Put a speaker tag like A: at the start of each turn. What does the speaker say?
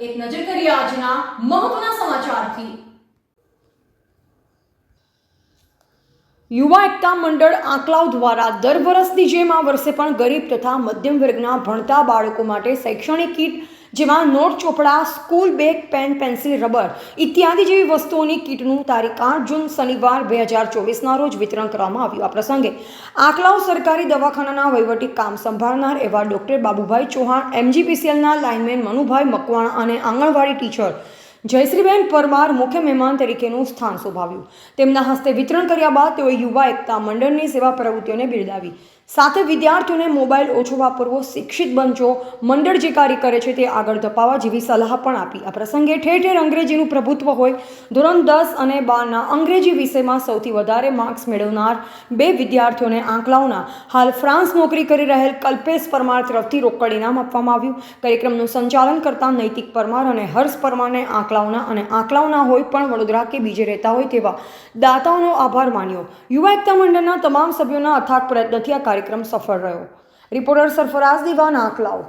A: એક નજર કરીએ આજના મહત્વના સમાચારથી. યુવા એકતા મંડળ આંકલાવ દ્વારા દર વર્ષની જેમ આ વર્ષે પણ ગરીબ તથા મધ્યમ વર્ગના ભણતા બાળકો માટે શૈક્ષણિક કીટ જેમાં નોટ ચોપડા, school bag, pen, pencil, rubber ઇત્યાદિ જેવી વસ્તુઓની કીટનું તારીખ આઠ જૂન શનિવાર બે હજાર ચોવીસના રોજ વિતરણ કરવામાં આવ્યું. આ પ્રસંગે આકલાવ સરકારી દવાખાનાના વહીવટી કામ સંભાળનાર એવા ડૉક્ટર બાબુભાઈ ચૌહાણ, એમજીપીસીએલના લાઇનમેન મનુભાઈ મકવાણા અને આંગણવાડી ટીચર જયશ્રીબેન પરમાર મુખ્ય મહેમાન તરીકેનું સ્થાન શોભાવ્યું. તેમના હસ્તે વિતરણ કર્યા બાદ તેઓએ યુવા એકતા મંડળની સેવા પ્રવૃત્તિઓને બિરદાવી. સાથે વિદ્યાર્થીઓને મોબાઈલ ઓછો વાપરવો, શિક્ષિત બનજો, મંડળ જે કાર્ય કરે છે તે આગળ ધપાવવા જેવી સલાહ પણ આપી. આ પ્રસંગે ઠેર ઠેર અંગ્રેજીનું પ્રભુત્વ હોય. ધોરણ દસ અને બારના અંગ્રેજી વિષયમાં સૌથી વધારે માર્ક્સ મેળવનાર બે વિદ્યાર્થીઓને આંકલાવના હાલ ફ્રાન્સ નોકરી કરી રહેલ કલ્પેશ પરમાર તરફથી રોકડ ઇનામ આપવામાં આવ્યું. કાર્યક્રમનું સંચાલન કરતા નૈતિક પરમાર અને હર્ષ પરમારને આંકલાવના અને આંકલાવના હોય પણ વડોદરા કે બીજે રહેતા હોય તેવા દાતાઓનો આભાર માન્યો. યુવા એકતા મંડળના તમામ સભ્યોના અથાગ પ્રયત્નથી આ કાર્યક્રમ સફળ રહ્યો. રિપોર્ટર સરફરાઝ દિવાન આંકલાવ.